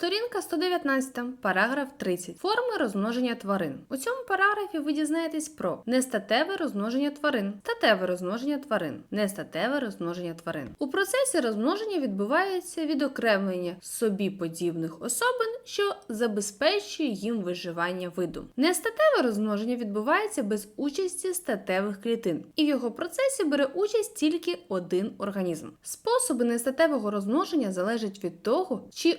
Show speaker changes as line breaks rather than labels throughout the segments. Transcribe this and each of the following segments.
Сторінка 119, параграф 30. Форми розмноження тварин. У цьому параграфі ви дізнаєтесь про нестатеве розмноження тварин, статеве розмноження тварин, нестатеве розмноження тварин. У процесі розмноження відбувається відокремлення собі подібних особин, що забезпечує їм виживання виду. Нестатеве розмноження відбувається без участі статевих клітин, і в його процесі бере участь тільки один організм. Способи нестатевого розмноження залежать від того, чи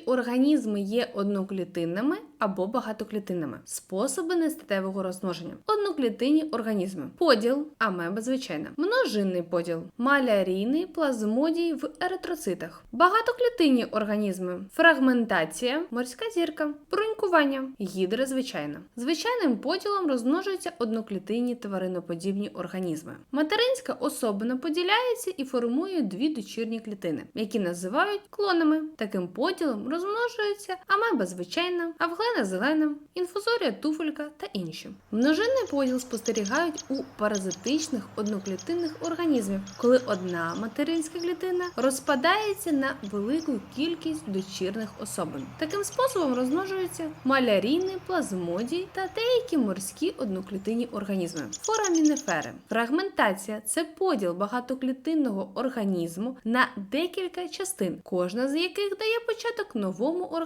організми є одноклітинними або багатоклітинними. Способи нестатевого розмноження: одноклітинні організми, поділ, амеба звичайна, множинний поділ, малярійний плазмодій в еритроцитах, багатоклітинні організми, фрагментація, морська зірка, брунькування, гідра звичайна. Звичайним поділом розмножуються одноклітинні твариноподібні організми. Материнська особина поділяється і формує дві дочірні клітини, які називають клонами. Таким поділом розмножуються амеба звичайна, авглена зелена, інфузорія туфелька та інші. Множинний поділ спостерігають у паразитичних одноклітинних організмів, коли одна материнська клітина розпадається на велику кількість дочірних особин. Таким способом розмножуються малярійний плазмодій та деякі морські одноклітинні організми. Форамінефери. Фрагментація це поділ багатоклітинного організму на декілька частин, кожна з яких дає початок новому організму.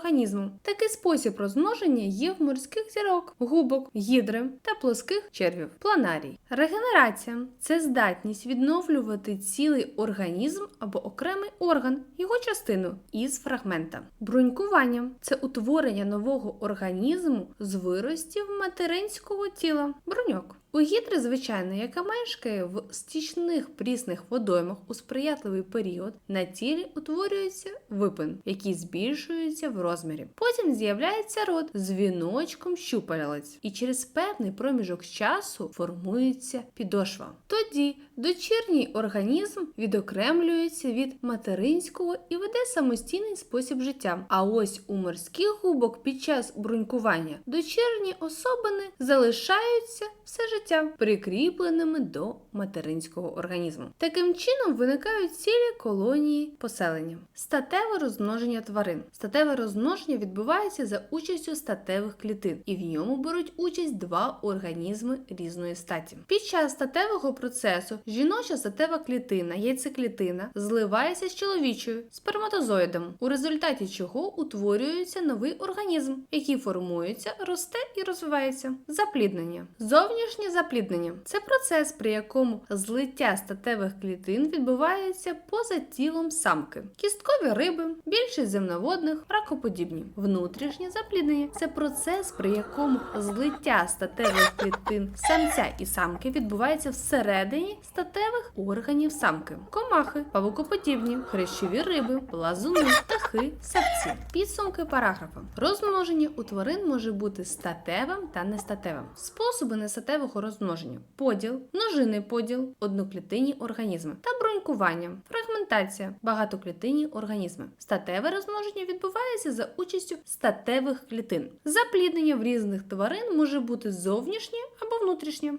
Такий спосіб розмноження є в морських зірок, губок, гідри та плоских червів. Планарій. Регенерація це здатність відновлювати цілий організм або окремий орган, його частину із фрагмента. Брунькування це утворення нового організму з виростів материнського тіла. Бруньок. У гідри, звичайно, яка мешкає в стічних прісних водоймах у сприятливий період, на тілі утворюється випин, який збільшується в розмірі. Потім з'являється рот з віночком щупалець, і через певний проміжок часу формується підошва. Тоді дочірній організм відокремлюється від материнського і веде самостійний спосіб життя. А ось у морських губок під час брунькування дочірні особини залишаються все життя прикріпленими до материнського організму. Таким чином виникають цілі колонії поселення. Статеве розмноження тварин. Статеве розмноження відбувається за участю статевих клітин, і в ньому беруть участь два організми різної статі. Під час статевого процесу жіноча статева клітина, яйцеклітина, зливається з чоловічою сперматозоїдом, у результаті чого утворюється новий організм, який формується, росте і розвивається. Запліднення. Зовнішнє запліднення це процес, при якому злиття статевих клітин відбувається поза тілом самки. Кісткові риби, більшість земноводних, ракоподібні. Внутрішнє запліднення це процес, при якому злиття статевих клітин самця і самки відбувається всередині статевих органів самки. Комахи, павукоподібні, хрящові риби, плазуни, птахи, савці. Підсумки параграфа. Розмноження у тварин може бути статевим та нестатевим. Способи нестатевого розмноження: поділ, множинний поділ, одноклітинні організми та брунькування, фрагментація, багатоклітинні організми. Статеве розмноження відбувається за участю статевих клітин. Запліднення в різних тварин може бути зовнішнє або внутрішнє.